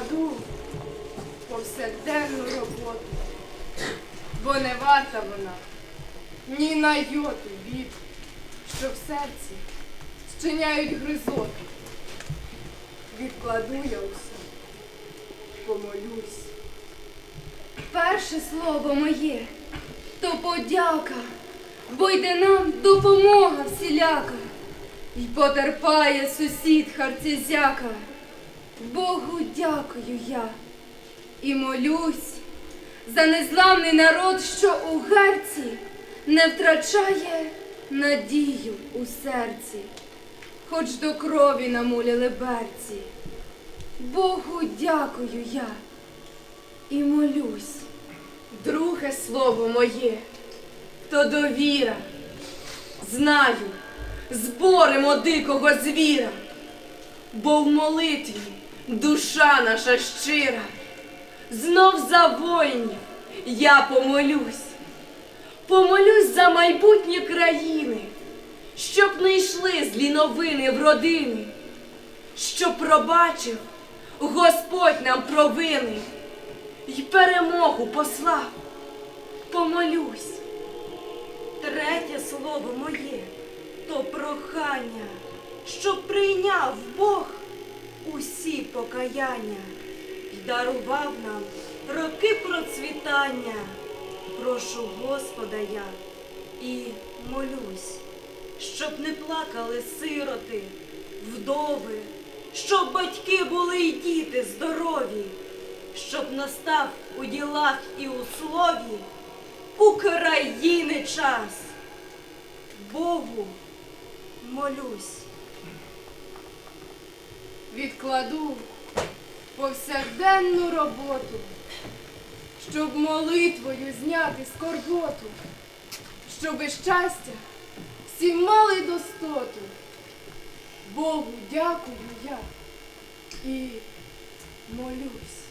покладу повсякденну роботу, бо не варта вона ні на йоту від, що в серці зчиняють гризоти. Відкладу я усе, помолюсь. Перше слово моє то подяка, бо йде нам допомога всіляка, й потерпає сусід харцізяка. Богу дякую я і молюсь за незламний народ, що у герці не втрачає надію у серці, хоч до крові намуляли берці. Богу дякую я і молюсь. Друге слово моє то довіра. Знаю, зборемо дикого звіра, бо в молитві душа наша щира. Знов за воїнів я помолюсь, помолюсь за майбутнє країни, щоб не йшли злі новини в родини, щоб пробачив Господь нам провини й перемогу послав. Помолюсь. Третє слово моє то прохання, щоб прийняв Бог усі покаяння й дарував нам роки процвітання. Прошу Господа я і молюсь, щоб не плакали сироти, вдови, щоб батьки були й діти здорові, щоб настав у ділах і у слові України час. Богу молюсь. Відкладу повсякденну роботу, щоб молитвою зняти скорботу, щоби щастя всі мали достоту. Богу дякую я і молюсь.